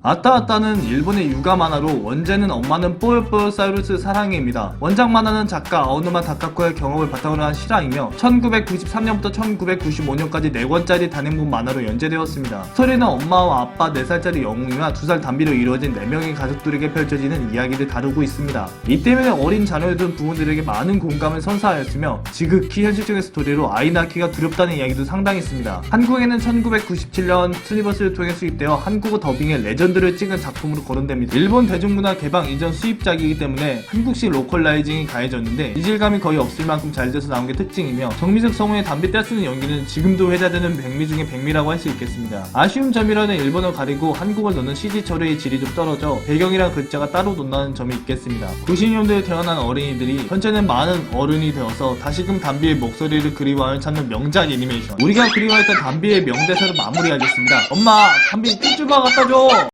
아따 아따는 일본의 육아 만화로 원제는 엄마는 뽀요뽀요 사이루스 사랑해입니다. 원작 만화는 작가 아오노마 다카코의 경험을 바탕으로 한 실화이며 1993년부터 1995년까지 4권짜리 단행본 만화로 연재되었습니다. 스토리는 엄마와 아빠 4살짜리 영웅이와 2살 담비로 이루어진 4명의 가족들에게 펼쳐지는 이야기를 다루고 있습니다. 이 때문에 어린 자녀를 둔 부모들에게 많은 공감을 선사하였으며 지극히 현실적인 스토리로 아이 낳기가 두렵다는 이야기도 상당했습니다. 한국에는 1997년 투니버스를 통해 수입되어 한국어 더빙의 레전드 를 찍은 작품으로 거론됩니다. 일본 대중문화 개방 이전 수입작이기 때문에 한국식 로컬라이징이 가해졌는데 이질감이 거의 없을 만큼 잘 돼서 나온 게 특징이며 정미석 성우의 담배 떼쓰는 연기는 지금도 회자되는 백미 중에 백미라고 할 수 있겠습니다. 아쉬운 점이라는 일본어 가리고 한국어 넣는 CG 처리의 질이 좀 떨어져 배경이랑 글자가 따로 논다는 점이 있겠습니다. 90년대에 태어난 어린이들이 현재는 많은 어른이 되어서 다시금 담비의 목소리를 그리워하며 찾는 명작 애니메이션 우리가 그리워했던 담비의 명대사로 마무리하겠습니다. 엄마 담비 쭈쭈바 갖다 줘!